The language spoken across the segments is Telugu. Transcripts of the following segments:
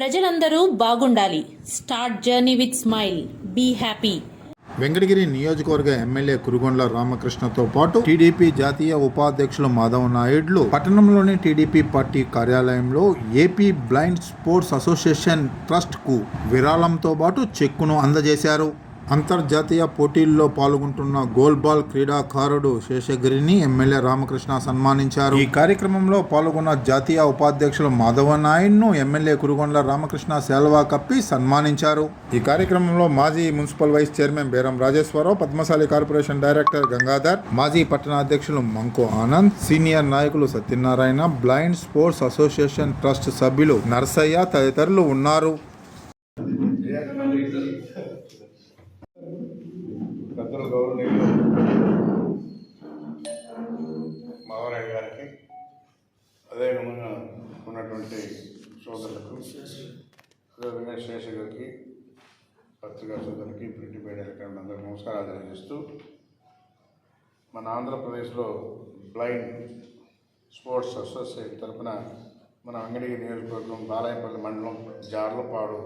ప్రజలందరూ బాగుండాలి. Start journey with smile. Be happy. Venkatagiri నియోజకవర్గ ఎమ్మెల్యే కురుగొండ్ల రామకృష్ణతో పాటు టీడీపీ జాతీయ ఉపాధ్యక్షులు మాధవ్ నాయుడులు పట్టణంలోని టీడీపీ పార్టీ కార్యాలయంలో ఏపీ బ్లైండ్ స్పోర్ట్స్ అసోసియేషన్ ట్రస్ట్కు విరాళంతో పాటు చెక్కును అందజేశారు. అంతర్జాతీయ పోటీల్లో పాల్గొంటున్న గోల్బాల్ క్రీడాకారుడు శేషగిరిని ఎమ్మెల్యే రామకృష్ణ సన్మానించారు. ఈ కార్యక్రమంలో పాల్గొన్న జాతీయ ఉపాధ్యక్షులు మాధవ నాయుడును ఎమ్మెల్యే కురుగొండ్ల రామకృష్ణ సేల్వా కప్పి సన్మానించారు. ఈ కార్యక్రమంలో మాజీ municipal vice chairman Beram Rajeshwararao Padmashali corporation director Gangadhar మాజీ పట్టణ అధ్యక్షులు మంకు ఆనంద్ సీనియర్ నాయకులు Satyanarayana blind sports association trust సభ్యులు నర్సయ్య తదితరులు ఉన్నారు. మావరాయుడు గారికి అదేవిధంగా ఉన్నటువంటి సోదరులకు అదేవిధంగా శేష గారికి పత్రికా సోదరులకి ప్రింట్ మీడియా అందరికీ నమస్కారాలు తెలియజేస్తూ మన ఆంధ్రప్రదేశ్లో బ్లైండ్ స్పోర్ట్స్ అసోసియేషన్ తరపున మన అంగడి నియోజకవర్గం బాలాయపల్లి మండలం జార్లపాడు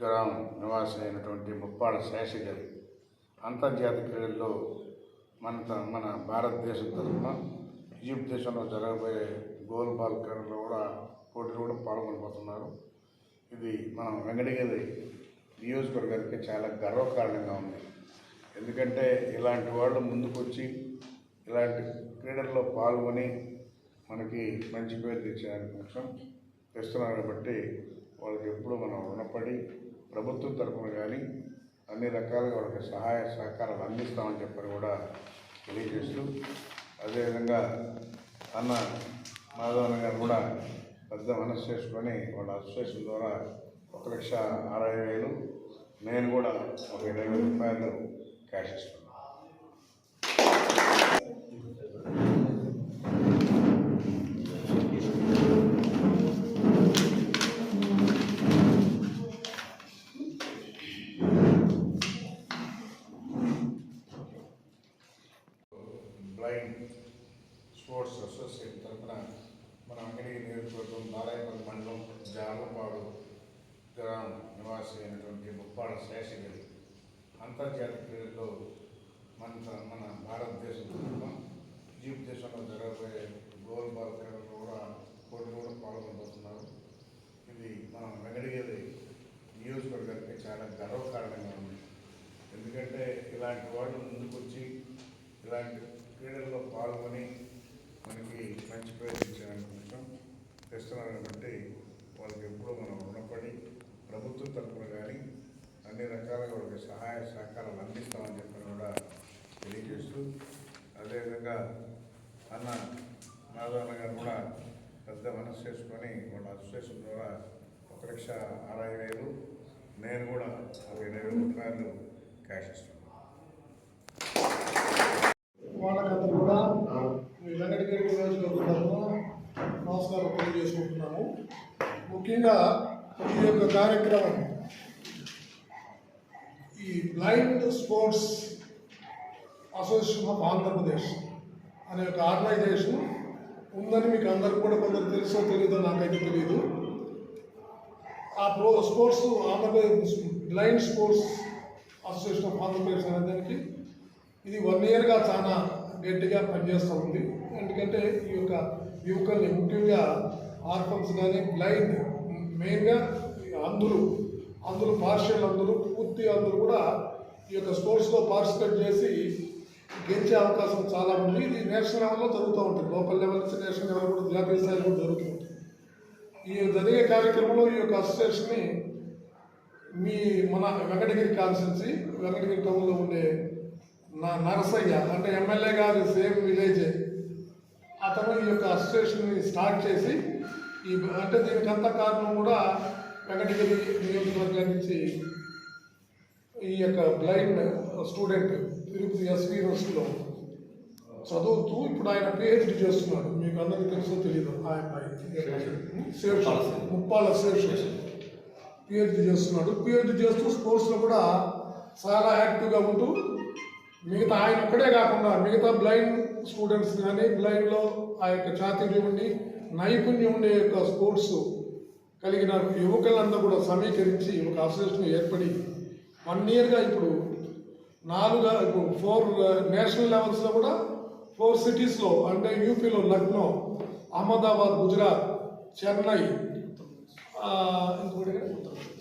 గ్రామం నివాసి అయినటువంటి ముప్పాడ శేష గారి అంతర్జాతీయ క్రీడల్లో మన త- మన భారతదేశం తరఫున ఈజిప్ట్ దేశంలో జరగబోయే గోల్ బాల్ క్రీడలో కూడా పోటీలు కూడా పాల్గొనబోతున్నారు. ఇది మనం వెంకటగిరి నియోజకవర్గానికి చాలా గర్వకారణంగా ఉంది. ఎందుకంటే ఇలాంటి వాళ్ళు ముందుకొచ్చి ఇలాంటి క్రీడల్లో పాల్గొని మనకి మంచి పేరు తెచ్చేదాని కోసం తెస్తున్నారు కాబట్టి వాళ్ళకి ఎప్పుడూ మనం రుణపడి ప్రభుత్వం తరఫున కానీ అన్ని రకాలుగా వాళ్ళకి సహాయ సహకారాలు అందిస్తామని చెప్పని కూడా తెలియజేస్తూ అదేవిధంగా అన్న మాధవన్ గారు కూడా పెద్ద మనసు చేసుకొని వాళ్ళ అసోసియేషన్ ద్వారా ఒక లక్ష అరవై వేలు నేను కూడా ఒక ఇరవై వేల రూపాయలు క్యాష్ ఇస్తున్నాను. అయినటువంటి శేషగిరి అంతర్జాతీయ క్రీడల్లో మన మన భారతదేశం తరఫున ఈజిప్ట్ దేశంలో జరగబోయే గోల్ బాల్ క్రీడలు కూడా పోటీలు కూడా పాల్గొనబోతున్నారు. ఇది మనం వెంకటగిరి నియోజకవర్గానికి చాలా గర్వకారణంగా ఉంది. ఎందుకంటే ఇలాంటి వాళ్ళు ముందుకొచ్చి ఇలాంటి క్రీడల్లో పాల్గొని మనకి మంచి ప్రయత్నించడానికి కొంచెం కోసం తెస్తున్నారు కాబట్టి వాళ్ళకి ఎప్పుడూ మనం రుణపడి ప్రభుత్వం తరఫున కానీ అన్ని రకాలుగా వాళ్ళకి సహాయ సహకారాలు అందిస్తామని చెప్పి కూడా తెలియజేస్తూ అదేవిధంగా అన్న నాదన్న గారు కూడా పెద్ద మనసు చేసుకొని వాళ్ళ అసోసియేషన్ ద్వారా ఒక లక్ష అరవై వేలు నేను కూడా ఒక ఇరవై వేల రూపాయలు క్యాష్ ఇస్తున్నాను. వాళ్ళకందరూ కూడా వెంకటగిరి నియోజకవర్గం నమస్కారం తెలియజేసుకుంటున్నాము. ముఖ్యంగా ఈ యొక్క కార్యక్రమం ఈ blind sports association of Andhra Pradesh అనే ఒక ఆర్గనైజేషన్ ఉందని మీకు అందరికి కూడా కొందరు తెలుసో తెలియదో నాకైతే తెలియదు ఆ pro sports Andhra Pradesh blind sports association of Andhra Pradesh అనే దానికి ఇది వన్ ఇయర్గా చాలా గట్టిగా పనిచేస్తూ ఉంది. ఎందుకంటే ఈ యొక్క యువకుల్ని ముఖ్యంగా ఆర్ఫన్స్ కానీ బ్లైండ్ మెయిన్గా అందరూ అందరూ పార్షియల్ అందరూ పూర్తి అందరూ కూడా ఈ యొక్క స్పోర్ట్స్లో పార్టిసిపేట్ చేసి గెలిచే అవకాశం చాలా ఉంది. ఇది నేషనల్ లెవెల్లో జరుగుతూ ఉంటుంది. లోకల్ లెవెల్ నుంచి నేషనల్ లెవెల్ కూడా జాతీయ స్థాయిలో కూడా జరుగుతూ ఉంటుంది. ఈ జరిగే కార్యక్రమంలో ఈ యొక్క అసోసియేషన్ని మీ మన వెంకటగిరి కాన్స్టెన్సీ వెంకటగిరి టౌన్లో ఉండే నా నరసయ్య అంటే ఎమ్మెల్యే గారు సేమ్ విలేజే అతను ఈ యొక్క అసోసియేషన్ని స్టార్ట్ చేసి ఈ అంటే దీనికంత కారణం కూడా వెంకటగిరి నియోజకవర్గం నుంచి ఈ యొక్క బ్లైండ్ స్టూడెంట్ తిరుపతి ఎస్వి యూనివర్సిటీలో చదువుతూ ఇప్పుడు ఆయన పిహెచ్డి చేస్తున్నాడు. మీకు అందరికీ తెలుసో తెలియదు ఆ అబ్బాయి. శేషు ముప్పాల శేషు పిహెచ్డి చేస్తున్నాడు. పిహెచ్డి చేస్తూ స్పోర్ట్స్లో కూడా చాలా యాక్టివ్గా ఉంటూ మిగతా ఆయన ఒక్కడే కాకుండా మిగతా బ్లైండ్ స్టూడెంట్స్ కానీ బ్లైండ్లో ఆ యొక్క చాతుర్యం ఉండి నైపుణ్యం ఉండే యొక్క స్పోర్ట్స్ కలిగిన యువకులంతా కూడా సమీకరించి ఒక అసోసియేషన్ ఏర్పడి వన్ ఇయర్గా ఇప్పుడు నాలుగు ఇప్పుడు ఫోర్ నేషనల్ లెవెల్స్లో కూడా ఫోర్ సిటీస్లో అంటే యూపీలో లక్నో అహ్మదాబాద్ గుజరాత్ చెన్నై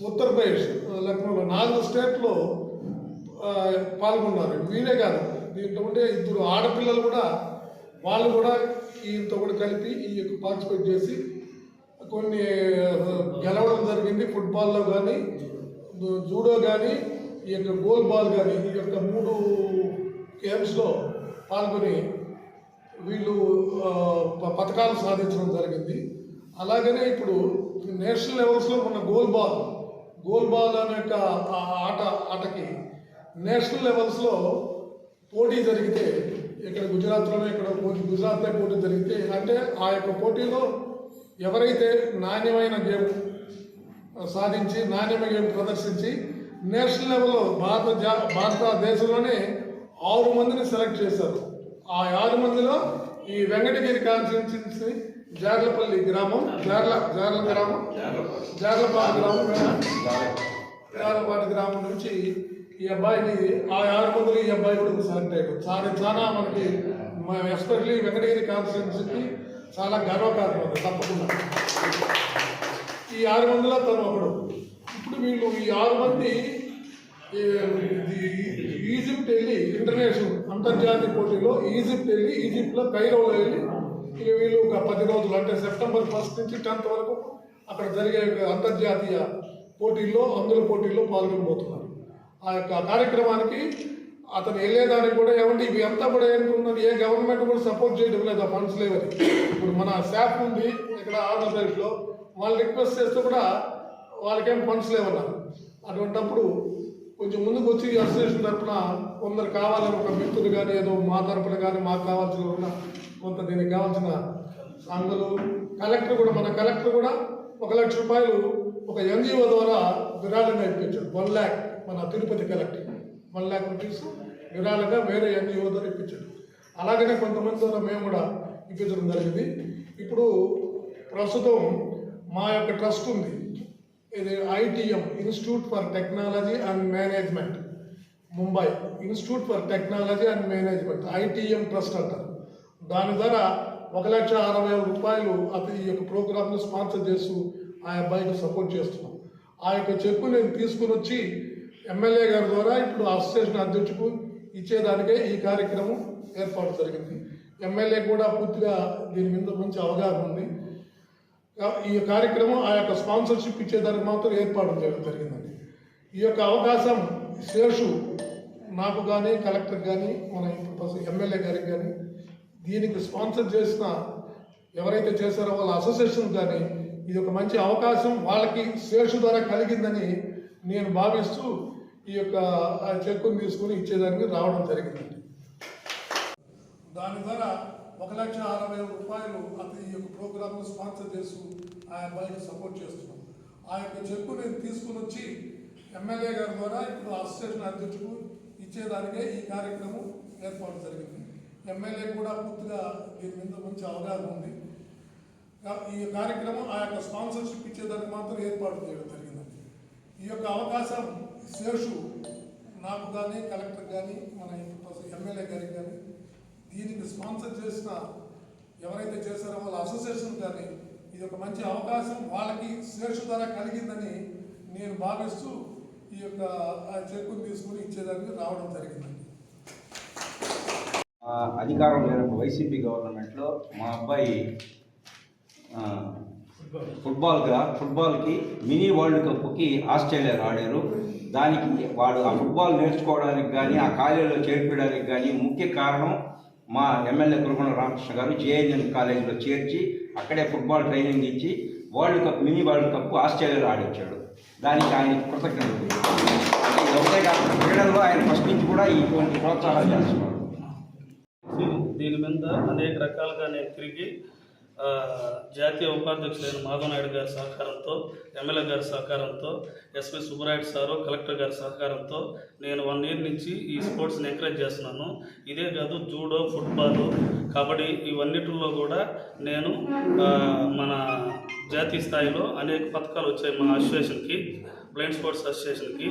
ఉత్తరప్రదేశ్ లక్నోలో నాలుగు స్టేట్లో పాల్గొన్నారు. వీరే కాదు దీంట్లో ఉండే ఇద్దరు ఆడపిల్లలు కూడా వాళ్ళు కూడా ఈయనతో కూడా కలిపి ఈ యొక్క పార్టిసిపేట్ చేసి కొన్ని గెలవడం జరిగింది ఫుట్బాల్లో కానీ జూడో కానీ ఈ యొక్క గోల్ బాల్ కానీ ఈ యొక్క మూడు గేమ్స్లో పాల్గొని వీళ్ళు ప- పథకాలు సాధించడం జరిగింది. అలాగనే ఇప్పుడు నేషనల్ లెవెల్స్లో ఉన్న గోల్ బాల్ గోల్ బాల్ అనే యొక్క ఆట ఆటకి నేషనల్ లెవెల్స్లో పోటీ జరిగితే ఇక్కడ గుజరాత్లోనే ఇక్కడ పోటీ గుజరాత్లో పోటీ జరిగితే అంటే ఆ యొక్క పోటీలో ఎవరైతే నాణ్యమైన గేమ్ సాధించి నాణ్యమైన గేమ్ ప్రదర్శించి నేషనల్ లెవెల్లో భారత జా భారతదేశంలోనే ఆరు మందిని సెలెక్ట్ చేశారు. ఆ ఆరు మందిలో ఈ వెంకటగిరి కాన్స్టిట్యున్సీ జార్లపల్లి గ్రామం జార్ల జార్ల గ్రామం జార్లపాడు గ్రామం జార్లపాడు గ్రామం నుంచి ఈ అబ్బాయిని ఆ ఆరు మందిలో ఈ అబ్బాయి కూడా సెలెక్ట్ అయ్యాడు చాలా చాలా మనకి ఎస్పెషలీ వెంకటగిరి కాన్స్టిట్యున్సీకి చాలా గర్వకారణం తప్పకుండా. ఈ ఆరు మందిలో తను ఒకడు ఇప్పుడు వీళ్ళు ఈ ఆరు మంది ఈ, ఈజిప్ట్ వెళ్ళి ఇంటర్నేషనల్ అంతర్జాతీయ పోటీలో ఈజిప్ట్ వెళ్ళి ఈజిప్ట్లో కైరోలో వెళ్ళి ఇక వీళ్ళు ఒక పది రోజులు అంటే సెప్టెంబర్ ఫస్ట్ నుంచి టెన్త్ వరకు అక్కడ జరిగే అంతర్జాతీయ పోటీల్లో అందుల పోటీల్లో పాల్గొనబోతున్నారు. ఆ యొక్క కార్యక్రమానికి అతను వెళ్ళేదానికి కూడా ఏమంటే ఇవి అంతా కూడా ఏంటున్నది ఏ గవర్నమెంట్ కూడా సపోర్ట్ చేయడం లేదు ఆ ఫండ్స్ లేవని. ఇప్పుడు మన శాప్ ఉంది ఇక్కడ ఆంధ్రప్రదేశ్లో వాళ్ళు రిక్వెస్ట్ చేస్తే కూడా వాళ్ళకేం ఫండ్స్ లేవన్నారు అటువంటప్పుడు కొంచెం ముందుకు వచ్చి అసోసియేషన్ తరఫున కొందరు కావాలని ఒక మిత్రులు కానీ ఏదో మా తరఫున కానీ మాకు కావాల్సిన ఉన్న కొంత దీనికి కావాల్సిన సంఘులు కలెక్టర్ కూడా మన కలెక్టర్ కూడా ఒక లక్ష రూపాయలు ఒక ఎన్జిఓ ద్వారా విరాళంగా ఇప్పించాడు వన్ ల్యాక్ మన Tirupati collector one lakh rupees విరాళంగా వేరే ఎన్జిఓ యువతలు ఇప్పించాడు. అలాగనే కొంతమంది మేము కూడా ఇప్పించడం జరిగింది. ఇప్పుడు ప్రస్తుతం మా యొక్క ట్రస్ట్ ఉంది. ఇది ITM institute for technology and management Mumbai. Institute for technology and management ITM trust అంటారు దాని ద్వారా ఒక లక్ష అరవై వేల రూపాయలు అతని ఈ యొక్క ప్రోగ్రామ్ను స్పాన్సర్ చేస్తూ ఆ అబ్బాయికి సపోర్ట్ చేస్తున్నాం. ఆ యొక్క చెక్కు నేను తీసుకుని వచ్చి ఎమ్మెల్యే గారి ద్వారా ఇప్పుడు అసోసియేషన్ అధ్యక్షుకు ఇచ్చేదానికే ఈ కార్యక్రమం ఏర్పాటు జరిగింది. ఎమ్మెల్యే కూడా పూర్తిగా దీని మీద మంచి అవగాహన ఉంది. ఈ కార్యక్రమం ఆ యొక్క స్పాన్సర్షిప్ ఇచ్చేదానికి మాత్రం ఏర్పాటు చేయడం జరిగిందండి. ఈ యొక్క అవకాశం శేషు నాకు కానీ కలెక్టర్ కానీ మన ఎమ్మెల్యే గారికి కానీ దీనికి స్పాన్సర్ చేసిన ఎవరైతే చేశారో వాళ్ళ అసోసియేషన్ కానీ ఇది ఒక మంచి అవకాశం వాళ్ళకి శేషు ద్వారా కలిగిందని నేను భావిస్తూ ఈ యొక్క ఆ చెక్కును తీసుకుని ఇచ్చేదానికి రావడం జరిగిందండి దాని ద్వారా ఒక లక్ష అరవై వేల రూపాయలు అతని ఈ యొక్క ప్రోగ్రామ్ను స్పాన్సర్ చేస్తూ ఆ అబ్బాయికి సపోర్ట్ చేస్తున్నాం. ఆ యొక్క చెక్కు నేను తీసుకుని వచ్చి ఎమ్మెల్యే గారి ద్వారా ఇప్పుడు అసోసియేషన్ అధ్యక్షుడు ఇచ్చేదానికే ఈ కార్యక్రమం ఏర్పాటు జరిగింది. ఎమ్మెల్యే కూడా పూర్తిగా దీని మీద మంచి అవగాహన ఉంది. ఈ కార్యక్రమం ఆ యొక్క స్పాన్సర్షిప్ ఇచ్చేదానికి మాత్రం ఏర్పాటు చేయడం జరిగిందండి. ఈ యొక్క అవకాశం శేషు నాకు కానీ కలెక్టర్ కానీ మన ఎమ్మెల్యే గారికి కానీ దీనికి స్పాన్సర్ చేసిన ఎవరైతే చేశారో వాళ్ళ అసోసియేషన్ కానీ ఇది ఒక మంచి అవకాశం వాళ్ళకి శేషు ద్వారా కలిగిందని నేను భావిస్తూ ఈ యొక్క చెక్కుని తీసుకుని ఇచ్చేదానికి రావడం జరిగిందండి ఆ, అధికారం మేరకు వైసీపీ గవర్నమెంట్లో మా అబ్బాయి ఆ, ఫుట్బాల్. గ్రా ఫుట్బాల్కి మినీ వరల్డ్ కప్కి ఆస్ట్రేలియా ఆడారు. దానికి వాడు ఆ ఫుట్బాల్ నేర్చుకోవడానికి కానీ ఆ కాలేజీలో చేర్పించడానికి కానీ ముఖ్య కారణం మా ఎమ్మెల్యే కురుమల రామకృష్ణ గారు జేఎన్ఎన్ కాలేజీలో చేర్చి అక్కడే ఫుట్బాల్ ట్రైనింగ్ ఇచ్చి world cup mini world cup ఆస్ట్రేలియాలో ఆడించాడు. దానికి ఆయన కృతజ్ఞతలు ఇది ఒకటే కాకుండా క్రీడల్లో ఆయన ఫస్ట్ నుంచి కూడా ఇటువంటి ప్రోత్సాహాలు చేస్తున్నాడు దీని దీని మీద అనేక రకాలుగా నేను తిరిగి జాతీయ ఉపాధ్యక్షులైన మాధవ్ నాయుడు గారి సహకారంతో ఎమ్మెల్యే గారి సహకారంతో ఎస్పీ సుబ్బరాయుడు సారు కలెక్టర్ గారి సహకారంతో నేను వన్ ఇయర్ నుంచి ఈ స్పోర్ట్స్ని ఎంకరేజ్ చేస్తున్నాను. ఇదే కాదు జూడో ఫుట్బాల్ కబడ్డీ ఇవన్నిటిలో కూడా నేను మన జాతీయ స్థాయిలో అనేక పథకాలు వచ్చాయి మా అసోసియేషన్కి బ్లైండ్ స్పోర్ట్స్ అసోసియేషన్కి.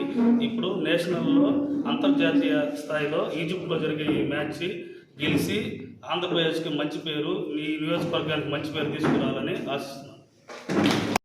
ఇప్పుడు నేషనల్లో అంతర్జాతీయ స్థాయిలో ఈజిప్ట్లో జరిగే ఈ మ్యాచ్ గెలిచి ఆంధ్రప్రదేశ్కి మంచి పేరు మీ నియోజకవర్గానికి మంచి పేరు తీసుకురావాలని ఆశిస్తున్నాను.